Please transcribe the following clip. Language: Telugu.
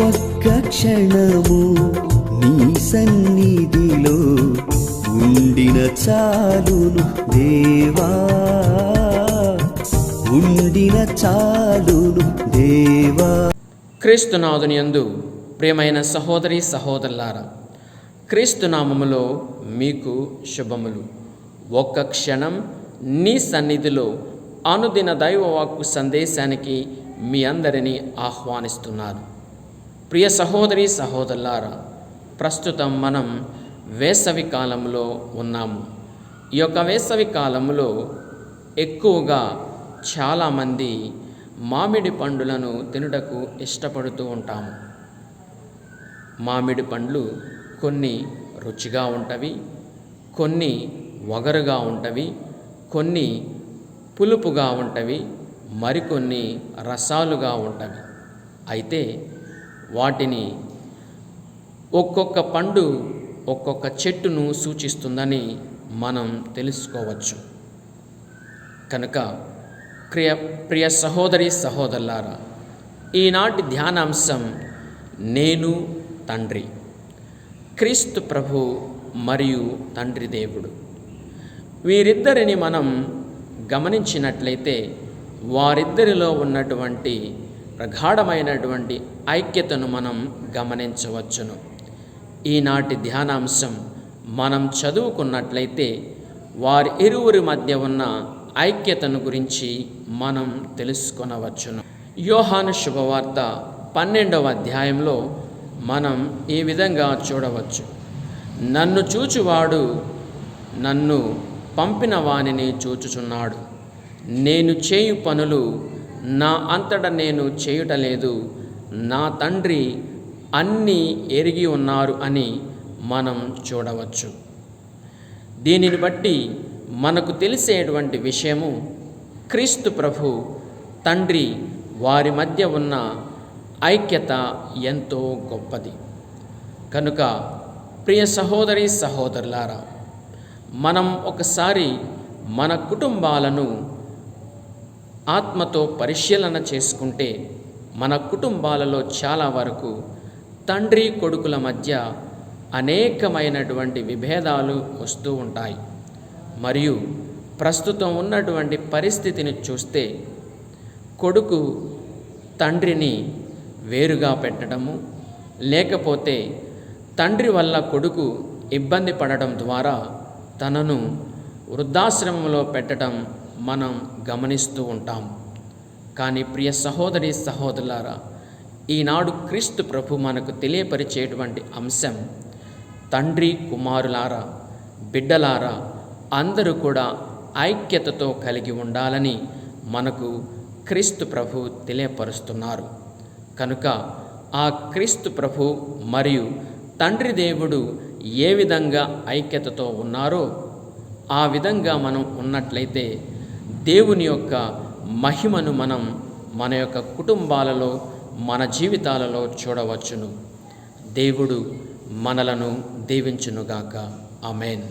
ఒక్క క్షణము నీ సన్నిధిలో ఉండిన చాలును దేవా. ఉండిన చాలును దేవా. క్రీస్తునాథుని యందు ప్రియమైన సహోదరి సహోదరులారా క్రీస్తునామములో మీకు శుభములు. ఒక్క క్షణం నీ సన్నిధిలో అనుదిన దైవవాక్కు సందేశానికి మీ అందరినీ ఆహ్వానిస్తున్నారు ప్రియ సహోదరి సహోదరులారా ప్రస్తుతం మనం వేసవి కాలంలో ఉన్నాము. ఈ యొక్క వేసవి కాలంలో ఎక్కువగా చాలామంది మామిడి పండులను తినుటకు ఇష్టపడుతూ ఉంటాము. మామిడి పండ్లు కొన్ని రుచిగా ఉంటవి కొన్ని వగరుగా ఉంటవి కొన్ని పులుపుగా ఉంటవి మరికొన్ని రసాలుగా ఉంటవి. అయితే వాటిని ఒక్కొక్క పండు ఒక్కొక్క చెట్టును సూచిస్తుందని మనం తెలుసుకోవచ్చు. కనుక ప్రియ ప్రియ సహోదరి సహోదరులారా ఈనాటి ధ్యానాంశం నేను తండ్రి క్రీస్తు ప్రభు మరియు తండ్రి దేవుడు. వీరిద్దరిని మనం గమనించినట్లయితే వారిద్దరిలో ఉన్నటువంటి ప్రగాఢమైనటువంటి ఐక్యతను మనం గమనించవచ్చును. ఈనాటి ధ్యానాంశం మనం చదువుకున్నట్లయితే వారి ఇరువురి మధ్య ఉన్న ఐక్యతను గురించి మనం తెలుసుకొనవచ్చును. యోహాను శుభవార్త పన్నెండవ అధ్యాయంలో మనం ఈ విధంగా చూడవచ్చు. నన్ను చూచువాడు నన్ను పంపిన వాణిని చూచుచున్నాడు. నేను చేయు పనులు నా అంతట నేను చేయుటలేదు నా తండ్రి అన్నీ ఎరిగి ఉన్నారు అని మనం చూడవచ్చు. దీనిని బట్టి మనకు తెలిసేటువంటి విషయము క్రీస్తు ప్రభు తండ్రి వారి మధ్య ఉన్న ఐక్యత ఎంతో గొప్పది. కనుక ప్రియ సహోదరి సహోదరులారా మనం ఒకసారి మన కుటుంబాలను ఆత్మతో పరిశీలన చేసుకుంటే మన కుటుంబాలలో చాలా వరకు తండ్రి కొడుకుల మధ్య అనేకమైనటువంటి విభేదాలు వస్తూ ఉంటాయి. మరియు ప్రస్తుతం ఉన్నటువంటి పరిస్థితిని చూస్తే కొడుకు తండ్రిని వేరుగా పెట్టడము లేకపోతే తండ్రి వల్ల కొడుకు ఇబ్బంది పడడం ద్వారా తనను వృద్ధాశ్రమంలో పెట్టడం మనం గమనిస్తూ ఉంటాం. కానీ ప్రియ సహోదరి సహోదరులారా ఈనాడు క్రీస్తు ప్రభు మనకు తెలియపరిచేటువంటి అంశం తండ్రి కుమారులారా బిడ్డలారా అందరూ కూడా ఐక్యతతో కలిగి ఉండాలని మనకు క్రీస్తు ప్రభు తెలియపరుస్తున్నారు. కనుక ఆ క్రీస్తు ప్రభు మరియు తండ్రి దేవుడు ఏ విధంగా ఐక్యతతో ఉన్నారో ఆ విధంగా మనం ఉన్నట్లయితే దేవుని యొక్క మహిమను మనం మన యొక్క కుటుంబాలలో మన జీవితాలలో చూడవచ్చును. దేవుడు మనలను దీవించునుగాక. అమేన్